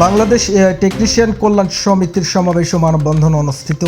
Bangladesh technician কল্যাণ সমিতির সমাবেশ ও মানববন্ধন অনুষ্ঠিত।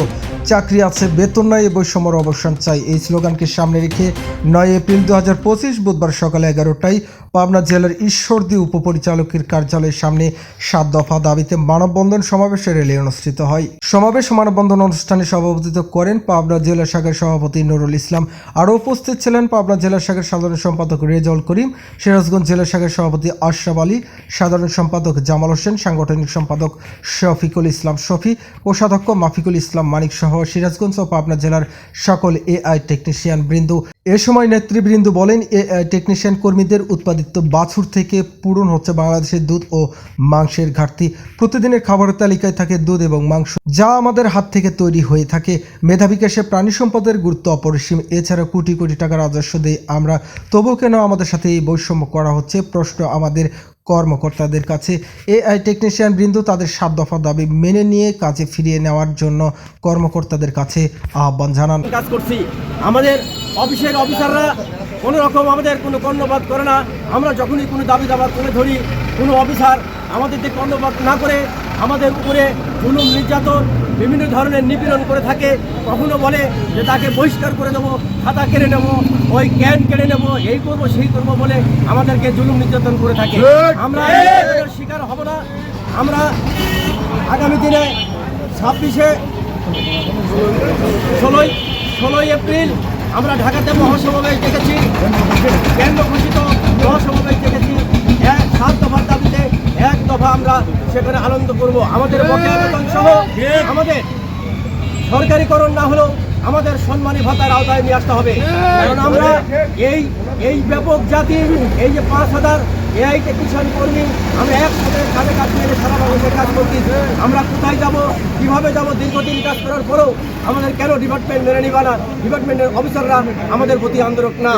চাকরি আছে, বেতন নয় বৈষম্যর অবসান চাই। এই স্লোগানকে সামনে রেখে নয় এপ্রিল দু হাজার পঁচিশ বুধবার সকালে এগারোটায় পাবনা জেলার ঈশ্বরদী উপপরিচালকের কার্যালয়ের সামনে সাত দফা দাবিতে মানববন্ধন সমাবেশে র্যালি অনুষ্ঠিত হয়। সমাবেশ মানববন্ধন অনুষ্ঠানে সভাপতিত্ব করেন পাবনা জেলা শাখার সভাপতি নুরুল ইসলাম। আরও উপস্থিত ছিলেন পাবনা জেলা শাখার সাধারণ সম্পাদক রেজাউল করিম, সিরাজগঞ্জ জেলা শাখার সভাপতি আশরাফ আলী, সাধারণ সম্পাদক জামাল হোসেন সাংগঠনিক সম্পাদক শফিকুল ইসলাম শফি, কোষাধ্যক্ষ মাফিকুল ইসলাম মানিক সহ সিরাজগঞ্জ ও পাবনা জেলার সকল এআই টেকনিশিয়ান বৃন্দ। এ সময় নেতৃবৃন্দ বলেন, এআই টেকনিশিয়ান কর্মীদের উৎপাদিত বাছুর থেকে পূরণ হচ্ছে বাংলাদেশের দুধ ও মাংসের ঘাটতি। প্রতিদিনের খাবারের তালিকায় থাকে দুধ এবং মাংস, যা আমাদের হাত থেকে তৈরি হয়ে থাকে। মেধা বিকাশে প্রাণী সম্পদের গুরুত্ব অপরিসীম। এছাড়া কোটি কোটি টাকা রাজস্ব দিয়ে আমরা। তবু কেন আমাদের সাথে এই বৈষম্য করা হচ্ছে? প্রশ্ন আমাদের কর্মকর্তাদের কাছে এআই টেকনিশিয়ান বৃন্দ তাদের সাত দফা দাবি মেনে নিয়ে কাজে ফিরিয়ে নেওয়ার জন্য কর্মকর্তাদের কাছে আহ্বান জানান। কাজ করছি। আমাদের অফিসের অফিসাররা কোনো রকম আমাদের কোনো কর্ণপাত করে না। আমরা যখনই কোনো দাবি দাবা তুলে ধরি, কোনো অফিসার আমাদেরকে কর্ণপাত না করে আমাদের উপরে জুলুম নির্যাতন বিভিন্ন ধরনের নিপীড়ন করে থাকে কখনো বলে যে তাকে বহিষ্কার করে দেবো খাতা কেড়ে নেব ওই ক্যান কেড়ে নেব এই করব সেই করব বলে আমাদেরকে জুলুম নির্যাতন করে থাকে। আমরা শিকার হব না। আমরা আগামী দিনে ছাব্বিশে ষোলোই ষোলোই এপ্রিল আমরা ঢাকাতে মহাসমাবেশ দেখেছি। কেন্দ্র ঘোষিত মহাসমাবেশ দেখেছি এক সাত দফার দাবিতে এক দফা আমরা সেখানে আনন্দ করব। আমাদের সহ আমাদের সরকারিকরণ না হলেও আমাদের সম্মানী ভাতার আওতায় নিয়ে আসতে হবে। কারণ আমরা এই এই ব্যাপক জাতি, এই যে পাঁচ হাজার এআই টেকনিশিয়ান কর্মী, আমরা একসাথে কাজে কাজ মিলে সারা বাংলাদেশে কাজ করছি। আমরা কোথায় যাব, কীভাবে যাব, দীর্ঘদিন কাজ করার পরেও আমাদের কেন ডিপার্টমেন্ট মেনে নিবা না? ডিপার্টমেন্টের অফিসাররা আমাদের প্রতি আন্দোলন না।